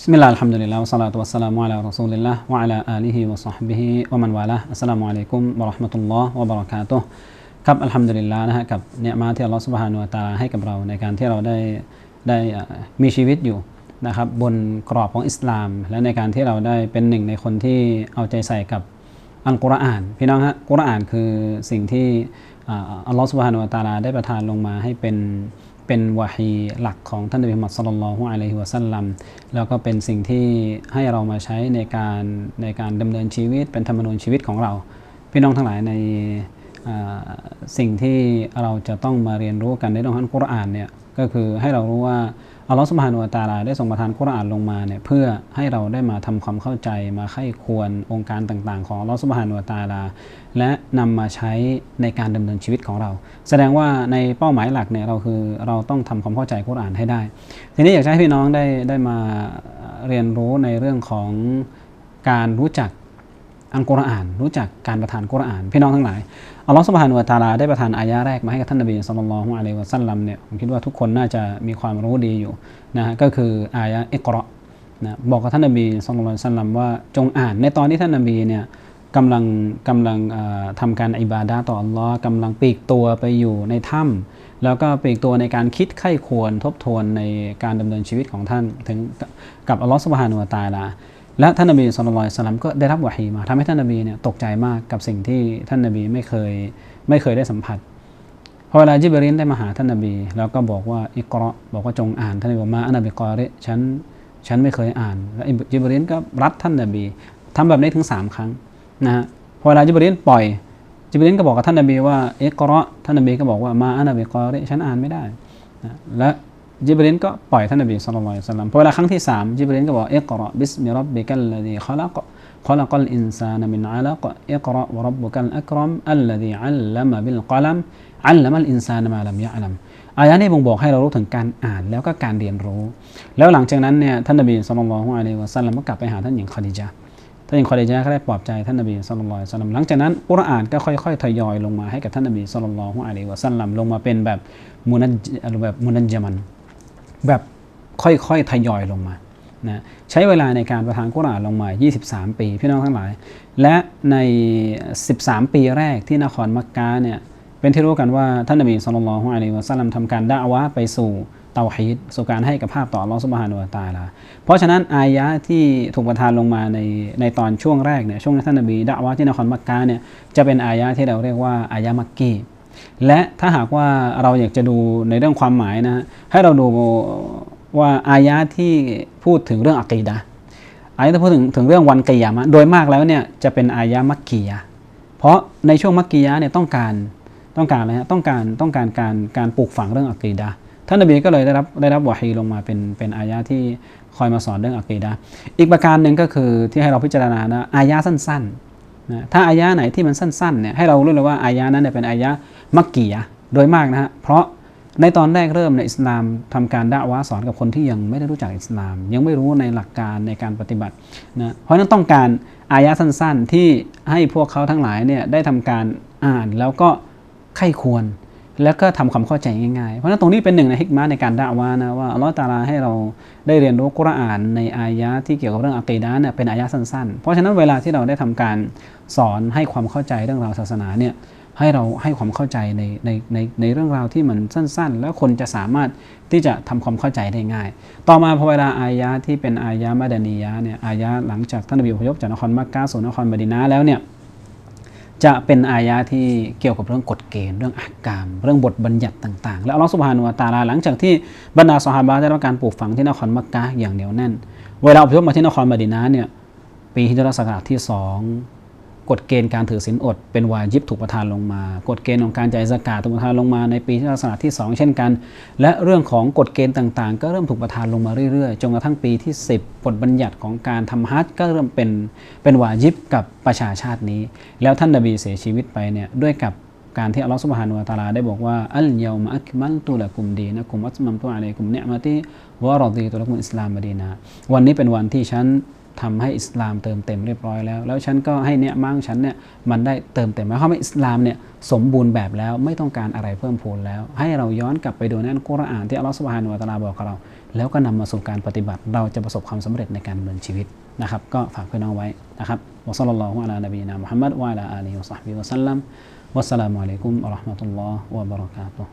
بسم الله الحمد لله والصلاة والسلام على رسول الله وعلى آله وصحبه ومن والاه السلام عليكم ورحمة الله وبركاته ครับอัลฮัมดุลิลลาห์นะฮะกับเนืมาที่อัลลอฮฺสุบฮานุวะตาลาให้กับเราในการที่เราได้ได้มีชีวิตอยู่นะครับบนกรอบของอิสลาม และในการที่เราได้เป็นหนึ่งในคนที่เอาใจใส่กับอัลกุรอาน พี่น้องฮะกุรอานคือสิ่งที่อัลลอฮฺสุบฮานุวะตาลาได้ประทานลงมาให้เป็น เป็นวาฮีหลักของท่านนบีมุฮัมมัดสุลลัลลอฮุอะลัยฮิวะสัลลัมแล้วก็เป็นสิ่งที่ให้เรามาใช้ในการในการดำเนินชีวิตเป็นธรรมนูญชีวิตของเรา พี่น้องทั้งหลายใน สิ่งที่เราจะต้องมาเรียนรู้กันในเรื่องของกุรอานเนี่ยก็คือให้เรารู้ว่าอัลลอฮฺสุบฮานุวะตาลาได้ส่งประทานกุรอานลงมาเนี่ยเพื่อให้เราได้มาทำความเข้าใจมาไข้ควรองค์การต่างๆ ของอัลลอฮฺสุบฮานุวะตาลา และนำมาใช้ในการดำเนินชีวิตของเรา แสดงว่าในเป้าหมายหลักเนี่ยเราคือเราต้องทำความเข้าใจกุรอานให้ได้ ทีนี้อยากให้พี่น้องได้ได้มาเรียนรู้ในเรื่องของการรู้จัก อัลกุรอาน รู้จักการประทานกุรอาน พี่น้องทั้งหลายอัลลอฮฺสุบฮานุวะตาลาได้ประทานอายะแรกมาให้กับท่านนบีสุลต่านละฮ์อะลัยวะสัลลัมเนี่ยผมคิดว่าทุกคนน่าจะมีความรู้ดีอยู่นะฮะก็คืออายะอิกรอนะบอกกับท่านนบีสุลต่านสัลลัมว่าจงอ่านในตอนที่ท่านนบีเนี่ยกำลังกำลังทำการอิบาดาต่ออัลลอฮ์กำลังปีกตัวไปอยู่ในถ้ำแล้วก็ปีกตัวในการคิดไข้ควรทบทวนในการดำเนินชีวิตของท่านถึงกับอัลลอฮ์สุบฮานุวะตาลา และท่านนบีสุลต่านสลัมก็ได้รับวะฮีมาทำให้ท่านนบีเนี่ยตกใจมากกับสิ่งที่ท่านนบีไม่เคยไม่เคยได้สัมผัสพอเวลาจิบรินได้มาหาท่านนบี แล้วก็บอกว่าอิกราบอกว่าจงอ่านท่านนบีบอกมาอันนบีกอริฉันฉันไม่เคยอ่านแล้วจิบรินก็รัดท่านนบีทำแบบนี้ถึงสามครั้งนะฮะพอเวลาจิบรินปล่อยจิบรินก็บอกกับท่านนบีว่าอิกราท่านนบีก็บอกว่ามาอันนบีกอริฉันอ่านไม่ได้นะและ จิบรินก็ปล่อยท่านนบีสุลต่านสลัมพอเวลาครั้งที่สามจิบรินก็บอกเอกรอบิสมิรับบิกัลลดีขลักขลักลอินซานมินอาลกเอกรอวรับบุกัลอักรอมอัลลดีอัลลัมบิลกลัมอัลลัมอัลอินซานมาลัมยะลัมอายะนี้บ่งบอกให้เรารู้ถึงการอ่านแล้วก็การเรียนรู้ แล้วหลังจากนั้นเนี่ยท่านนบีสุลต่านอะลัยวะสัลลัมก็กลับไปหาท่านหญิงคาดิจาท่านหญิงคาดิจาก็ได้ปลอบใจท่านนบีสุลต่านสัลลัมหลังจากนั้นอุรอานก็ค่อยๆทยอยลงมาให้กับท่านนบีสุลต่านอะลัยวะสัลลัมลงมาเป็นแบบมุนัจแบบมุนัจมัน แบบค่อยๆทยอยลงมานะใช้เวลาในการประทานกุรอานลงมา 23 ปี พี่น้องทั้งหลาย และใน 13 ปีแรกที่นครมักกะเนี่ยเป็นที่รู้กันว่าท่านนบีสุลต่านละฮ์อะลัยวะสัลลัมทำการด่าวะไปสู่เตาฮีดสู่การให้กับภาพต่ออัลลอฮฺสุบฮานุวะตาลา เพราะฉะนั้นอายะที่ถูกประทานลงมาในในตอนช่วงแรกเนี่ยช่วงท่านนบีด่าวะที่นครมักกะเนี่ยจะเป็นอายะที่เราเรียกว่าอายะมักกี และถ้าหากว่าเราอยากจะดูในเรื่องความหมายนะให้เราดูว่าอายะที่พูดถึงเรื่องอักีดะอายะที่พูดถึงถึงเรื่องวันกิยามะโดยมากแล้วเนี่ยจะเป็นอายะมักกียะเพราะในช่วงมักกียะเนี่ยต้องการต้องการอะไรฮะต้องการต้องการการการปลูกฝังเรื่องอักีดะท่านนบีก็เลยได้รับได้รับวะฮีลงมาเป็นเป็นอายะที่คอยมาสอนเรื่องอักีดะอีกประการหนึ่งก็คือที่ให้เราพิจารณานะอายะสั้นๆ นะถ้าอายะไหนที่มันสั้นๆเนี่ยให้เรารู้เลยว่าอายะนั้นเป็นอายะมักกียะโดยมากนะฮะเพราะในตอนแรกเริ่มในอิสลามทำการด่าวะสอนกับคนที่ยังไม่ได้รู้จักอิสลาม ยังไม่รู้ในหลักการในการปฏิบัตินะเพราะนั้นต้องการอายะสั้นๆที่ให้พวกเขาทั้งหลายเนี่ยได้ทำการอ่านแล้วก็ไข้ควร แล้วก็ทำความเข้าใจง่ายๆ เพราะนั้นตรงนี้เป็นหนึ่งในฮิกมาในการด่าวะนะว่าอัลลอฮฺตาลาให้เราได้เรียนรู้กุรอานในอายะที่เกี่ยวกับเรื่องอะกีดะเนี่ยเป็นอายะสั้นๆ เพราะฉะนั้นเวลาที่เราได้ทำการสอนให้ความเข้าใจเรื่องราวศาสนาเนี่ยให้เราให้ความเข้าใจในในในในเรื่องราวที่มันสั้น ๆ แล้วคนจะสามารถที่จะทำความเข้าใจได้ง่าย ต่อมาพอเวลาอายะที่เป็นอายะมาดานียะเนี่ยอายะหลังจากท่านนบีอพยพจากนครมักกะสู่นครมดีนาแล้วเนี่ย จะเป็นอายะที่เกี่ยวกับเรื่องกฎเกณฑ์เรื่องอากาม เรื่องบทบัญญัติต่างๆ แล้วอัลลอฮฺสุบฮานุวาตาลาหลังจากที่บรรดาสหายได้รับการปลูกฝังที่นครมักกะอย่างเหนียวแน่น เวลาอพยพมาที่นครมดินาเนี่ยปีฮิจรัสกราชที่สอง กฎเกณฑ์การถือศีลอด เป็นวาญิบถูกประทานลงมา กฎเกณฑ์ของการจ่ายสกาถูกประทานลงมาในปีที่ลักษณะที่ 2 เช่นกัน และเรื่องของกฎเกณฑ์ต่างๆ ก็เริ่มถูกประทานลงมาเรื่อยๆ จนกระทั่งปีที่ 10 บทบัญญัติของการทำฮัจก็เริ่มเป็นเป็นวาญิบกับประชาชาตินี้ แล้วท่านนบีเสียชีวิตไปเนี่ยด้วยกับการที่อัลลอฮฺสุบฮานุวะตาลาได้บอกว่าอัลยามอักมัลตุละกุมดีนะกุมอัตมัมตุอะลัยกุมเนมาติวะรอดีตุละกุมอิสลามมดีนาวันนี้เป็นวันที่ฉัน ทำให้อิสลามเติมเต็มเรียบร้อยแล้ว แล้วฉันก็ให้เนี่ยมั่งฉันเนี่ยมันได้เติมเต็มหมายความว่าอิสลามเนี่ยสมบูรณ์แบบแล้วไม่ต้องการอะไรเพิ่มพูนแล้ว ให้เราย้อนกลับไปดูในอัลกุรอานที่อัลลอฮฺสุบฮานุวะตาลาบอกกับเรา แล้วก็นำมาสู่การปฏิบัติ เราจะประสบความสำเร็จในการดำเนินชีวิตนะครับก็ฝากเพี่อน้องไว้นะครับวะซัลลัลลอฮุอะลานบีนามุฮัมมัดวะอะลาอาลีฮิวะซอฮบิวะซัลลัมวัสสลามุอะลัยกุมวะเราะห์มะตุลลอฮ์วะบะเราะกาตุฮ์